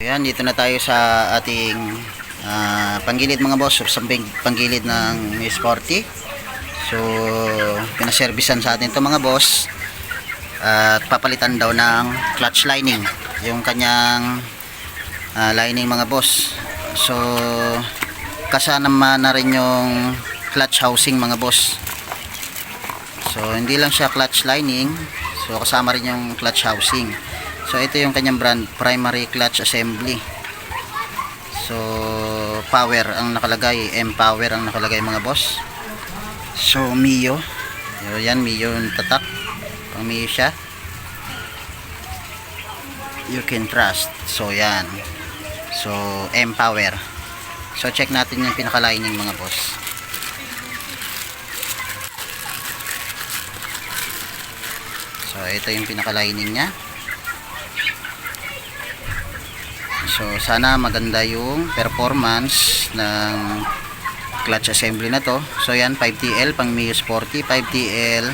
Ayan, dito na tayo sa ating ah, panggilid mga boss, sa pang- panggilid ng Miss 40. So, pinaservisan sa atin to mga boss. At papalitan daw ng clutch lining. Yung kanyang ah, lining mga boss. So, kasama na rin yung clutch housing mga boss. So, hindi lang siya clutch lining. So, kasama rin yung clutch housing. So, ito yung kanyang brand, primary clutch assembly. So, power ang nakalagay, M-power ang nakalagay mga boss. So, Mio. So, yan, Mio yung tatak. Pang Mio siya. You can trust. So, yan. So, M-power. So, check natin yung pinaka-lining mga boss. So, ito yung pinaka-lining niya. So, sana maganda yung performance ng clutch assembly na to. So, yan, 5TL pang Mio Sporty, 5TL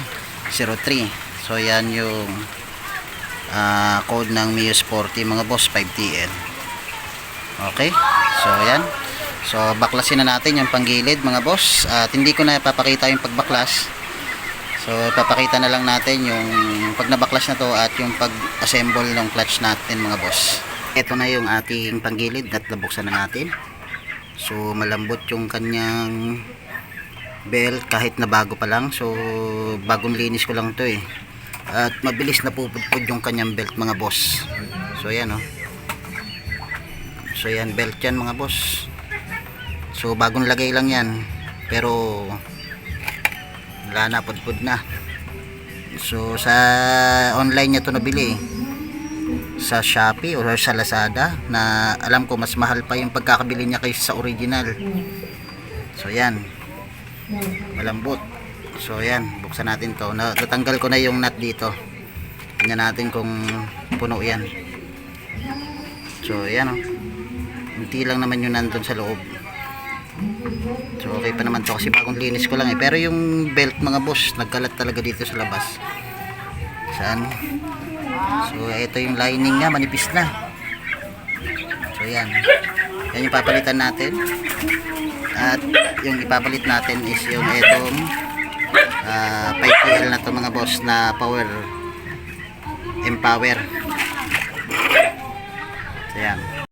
03. So, yan yung ah, code ng Mio Sporty, mga boss, 5TL. Okay? So, yan. So, baklasin na natin yung panggilid, mga boss. At hindi ko na papakita yung pagbaklas. So, ipapakita na lang natin yung pag nabaklas na to at yung pag-assemble ng clutch natin mga boss. Ito na yung ating panggilid at nabuksan na natin. So, malambot yung kanyang belt kahit na bago pa lang. So, bagong linis ko lang to eh. At mabilis na pupudpud yung kanyang belt mga boss. So, yan oh. So, yan belt yan mga boss. So, bagong lagay lang yan. Pero, wala na pudpud na so sa online niya to nabili sa Shopee or sa Lazada na alam ko mas mahal pa yung pagkakabili niya kaysa sa original. So yan. Malambot so yan. Buksan natin to. Na, natanggal ko na yung nut dito. Tingnan natin kung puno yan. So yan oh. Hindi lang naman yung nandun sa loob. So okay pa naman to kasi bagong linis ko lang eh. Pero yung belt mga boss, nagkalat talaga dito sa labas. Saan? So ito yung lining niya, manipis na. So yan. Yan yung papalitan natin. At yung ipapalit natin is yung itong uh, 5PL na to mga boss na power empower. So yan.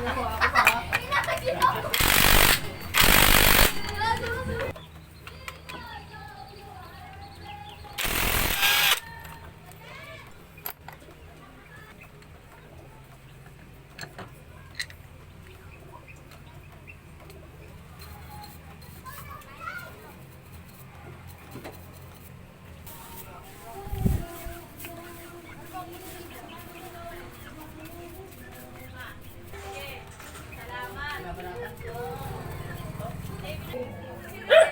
如 果 Ah!